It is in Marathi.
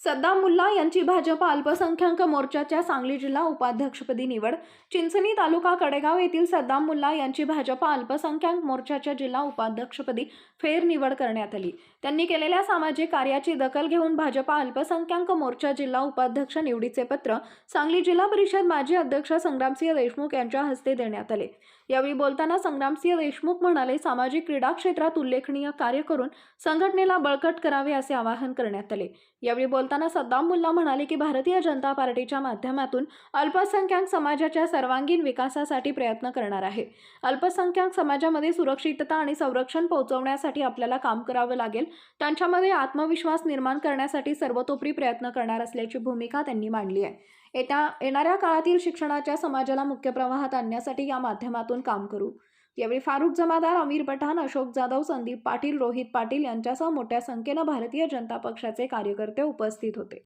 सद्दाम मुल्ला यांची भाजप अल्पसंख्याक मोर्चाच्या सांगली जिल्हा उपाध्यक्षपदी निवड. चिंचणी तालुका कडेगाव येथील सद्दाम मुल्ला यांची भाजप अल्पसंख्याक मोर्चाच्या जिल्हा उपाध्यक्षपदी फेरनिवड करण्यात आली. त्यांनी केलेल्या सामाजिक कार्याची दखल घेऊन भाजप अल्पसंख्याक मोर्चा जिल्हा उपाध्यक्ष निवडीचे पत्र सांगली जिल्हा परिषद माजी अध्यक्ष संग्रामसिंह देशमुख यांच्या हस्ते देण्यात आले. यावेळी बोलताना संग्रामसिंह देशमुख म्हणाले सामाजिक क्रीडा क्षेत्रात उल्लेखनीय कार्य करून संघटनेला बळकट करावे असे आवाहन करण्यात आले. यावेळी बोलताना सद्दाम मुल्ला म्हणाले की भारतीय जनता पार्टीच्या माध्यमातून अल्पसंख्याक समाजाच्या सर्वांगीण विकासासाठी प्रयत्न करणार आहे. अल्पसंख्याक समाजामध्ये सुरक्षितता आणि संरक्षण पोहोचवण्यासाठी आपल्याला काम करावं लागेल. त्यांच्यामध्ये आत्मविश्वास निर्माण करण्यासाठी सर्वतोपरी प्रयत्न करणार असल्याची भूमिका त्यांनी मांडली आहे. येत्या येणाऱ्या काळातील शिक्षणाच्या समाजाला मुख्य प्रवाहात आणण्यासाठी या माध्यमातून काम करू. यावेळी फारुख जमादार अमीर पठाण अशोक जाधव संदीप पाटील रोहित पाटील यांच्यासह मोठ्या संख्येनं भारतीय जनता पक्षाचे कार्यकर्ते उपस्थित होते.